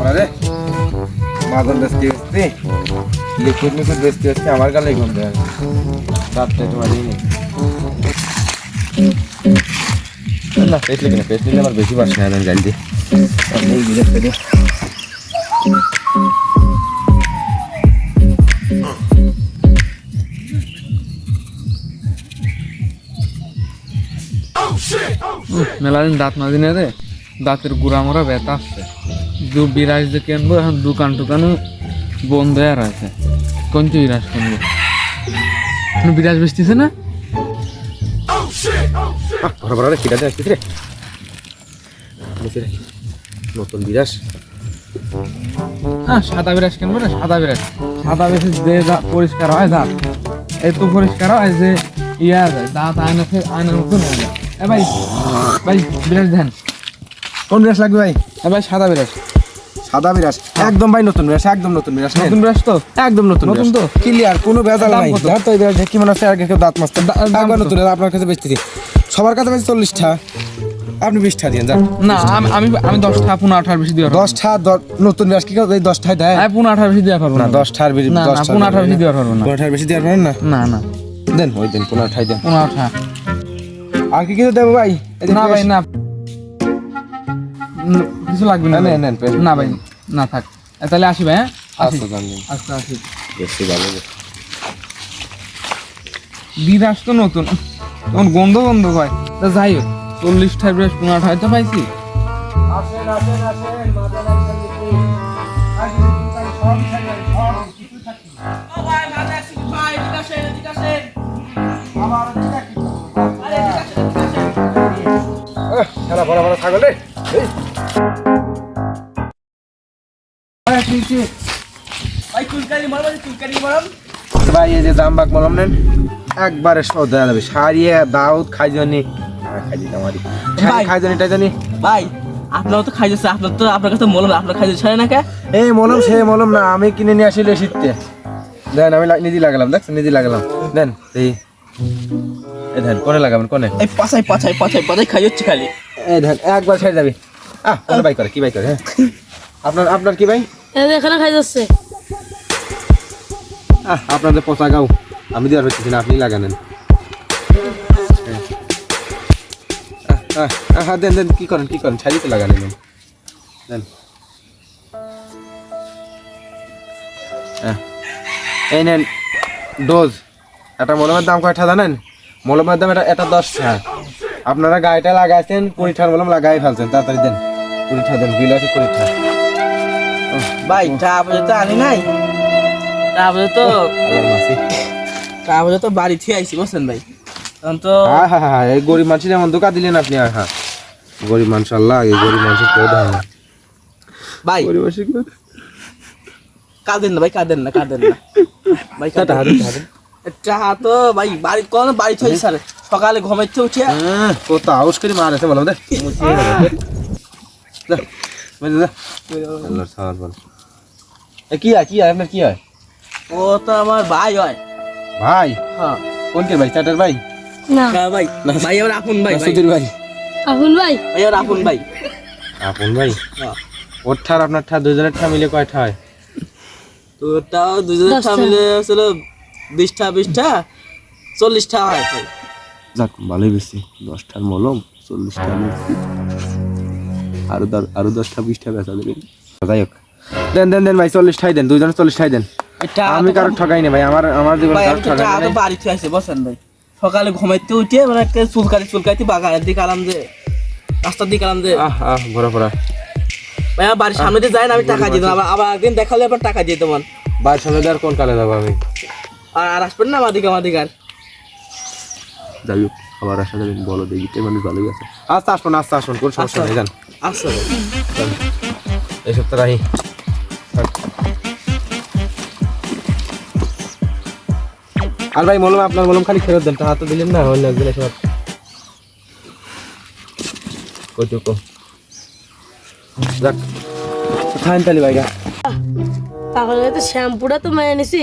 পড়া রে মাদন বেচতে বেচতে লিকুইড মিকুইড বেচতে বেচতে আমার গালে দেয় রাত্রে তোমার নেই না পেট লিখে না পেট নিলে আমার বেশি বাসনা আমি গাল দিয়ে এই বিরাট পেটে মেলাদিন দাঁত না দিনে রে দাঁতের গুড়া মোড়া ব্যথা আসছে দু বিরাজ যে কিনবো এখন দোকান টোকানও বন্ধ হয়ে আছে কোন তুই বিরাজ কিনবো? বিরাজ বেচতেছে না? বড় বড় রে কিটা দেয় রে। নতুন বিরাস হ্যাঁ সাদা বিরাজ কিনবো না সাদা বিরাজ। সাদা বেশি যে পরিষ্কার হয় দাঁত এত পরিষ্কার হয় যে ইয়া যায় দাঁত আয়না আয়নার মতন হয়ে যায়। ভাই ভাই বিরাজ দেন। কোন বিরাস লাগবে ভাই? ভাই সাদা বিরাজ। সাদা বিরাস একদম ভাই নতুন বিরাস একদম নতুন বিরাস নতুন বিরাজ তো? একদম নতুন নতুন তো? ক্লিয়ার কোনো ভেজাল নাই? ধর তো বিরাস দেখে মনে হচ্ছে আগে কেউ দাঁত মাস্ত দা- একবার নতুন আপনার কাছে বেচতেছি। সবার কাছে বেচে চল্লিশটা। আপনি বিশটা দিন যান। না আমি আমি দশটা পুনঃ আঠার বেশি দিয়ে দশটা নতুন বিরাস কি এই দশটায় দেয়। আমি পুনঃ আঠার বেশি দিয়ে পারব না। না দশটার বেশি দশটার আঠার বেশি বেশি দিয়ে পারব না। পনেরোটার বেশি দেওয়ার পারেন না? না না। দেন ওই দিন পনেরোটাই দেন পুনঃ আঠা আর কি কিছু দেবো ভাই? না ভাই না। কিছু লাগবে না না, ভাই। নেন, নেন, না ভাই না থাক। তাহলে আসি ভাই হ্যাঁ? আসি। আচ্ছা। আচ্ছা আসি। বেশি ভালো বিরাজ তো নতুন। তখন গন্ধ গন্ধ হয়। তা যাই হোক চল্লিশটার বেশ পুনঃ আঠা হয়তো পাইছি। আসেন আসেন আসেন লাগছেন দেখি। খাই? ভাই এই যে নেন একবারে সব দেওয়া যাবে। সারিয়ে দাউদ খাইজনি খাইজি আমারই ভাই। আপনার তো খাই আপনার তো আপনার কাছে মলম আপনার খাই যাচ্ছে না কে? এই মলম সে মলম না আমি কিনে নিয়ে আসিলে শীততে দেন আমি নিজে লাগালাম দেখ নিজে লাগালাম। দেন এই এই দেন কোনে লাগাবেন কোনে? এই পাছাই পাছাই পাছাই পাছাই খাই যাচ্ছে খালি। এই দেন একবার ছেড়ে যাবি। আহ কোনে বাই করে কি বাই করে হ্যাঁ? আপনার আপনার কি ভাই? যাচ্ছে। আপনাদের পচা গাও। আমি দেওয়ার হচ্ছি না, আপনি লাগানেন হ্যাঁ দেন দেন, কি করেন কি করেন? ছাড়িতে লাগানেন দেন। হ্যাঁ। এই নেন, ডোজ। একটা মলমের দাম কয়টা জানেন মলমের দাম এটা এটা দশটা আপনারা গাড়িটা লাগাইছেন কুড়িঠার মলম লাগাই ফেলছেন, তাড়াতাড়ি দেন। কুড়িঠা দেন, বিল আছে কুড়িঠা ভাই টা বাজে তো আনি নাই। টা বাজে তো। আল্লাহর মাসি টা বাজে তো বাড়ি থেকে আইছি বুঝছেন ভাই? তখন তো হ্যাঁ হ্যাঁ হ্যাঁ এই গরিব মানুষের এমন দোকা দিলেন আপনি আর হ্যাঁ গরিব মানুষ আল্লাহ এই গরিব মানুষের কেউ দেয় না ভাই গরিব মানুষের কেউ কাঁদেন না ভাই কাঁদেন না কাঁদেন না। ভাই তা কাঁদেন। হারুন, হারুন। তো ভাই বাড়ি কোন বাড়ি থেকে স্যার? সকালে ঘুমাইতে উঠে হ্যাঁ, কত আউস করে মারেছে বললাম দে। কি হয় কি হয় আপনার কি হয়? ও তো আমার ভাই হয়। ভাই? হ্যাঁ। কোন ভাই চাটার ভাই? না। ভাই। ভাই আমার আপন ভাই ভাই। সুধীর ভাই। ভাই? ভাই আমার আপন ভাই। আপন ভাই? হ্যাঁ। ওর ঠার আপনার ঠার দুজনের ঠা মিলে কয়টা হয়? দুজনের বিশটা বিশটা চল্লিশটা হয়। যাক ভালোই বেশি। দশটার মলম চল্লিশটা আরও আরও দশটা বিশটা বেচা দেবেন যাই হোক। দেন দেন দেন ভাই চল্লিশটাই দেন দুজনে চল্লিশটাই দেন। এটা আমি কারও ঠকাই না ভাই আমার আমার জীবনে কারও ঠকাই টা নাই। বাড়িতে আছে বসেন ভাই? সকালে ঘুমাইতে উঠে মানে একটা চুলকাতি চুলকাতি বাগানের দিকে আলাম যে রাস্তার দিকে আলাম যে। আহ আহ ভরা ভরা ভাই আমার বাড়ির সামনে দিয়ে যায় না আমি টাকা দিয়ে দেবো। আবার একদিন দেখালে আবার টাকা দিয়ে দেবো। বাড়ির সামনে দেওয়ার কোন কালে যাব আমি? আর আর আসবেন না আমার দিকে আমার দিকে আর। যাই হোক আবার আসা যাবেন বলো দেখি তে মানুষ ভালোই আছে। আস্তে আসুন আস্তে আসুন কোন সমস্যা নেই জান আসছে ভাই এই সপ্তাহ রাহি। আর ভাই মলম আপনার মলম খালি ফেরত দেন টাকা তো দিলেন না অন্য একদিন এসে কইটুকু যাক। খান তালি ভাইরা তাহলে তো শ্যাম্পুটা তো মেনে নিছি।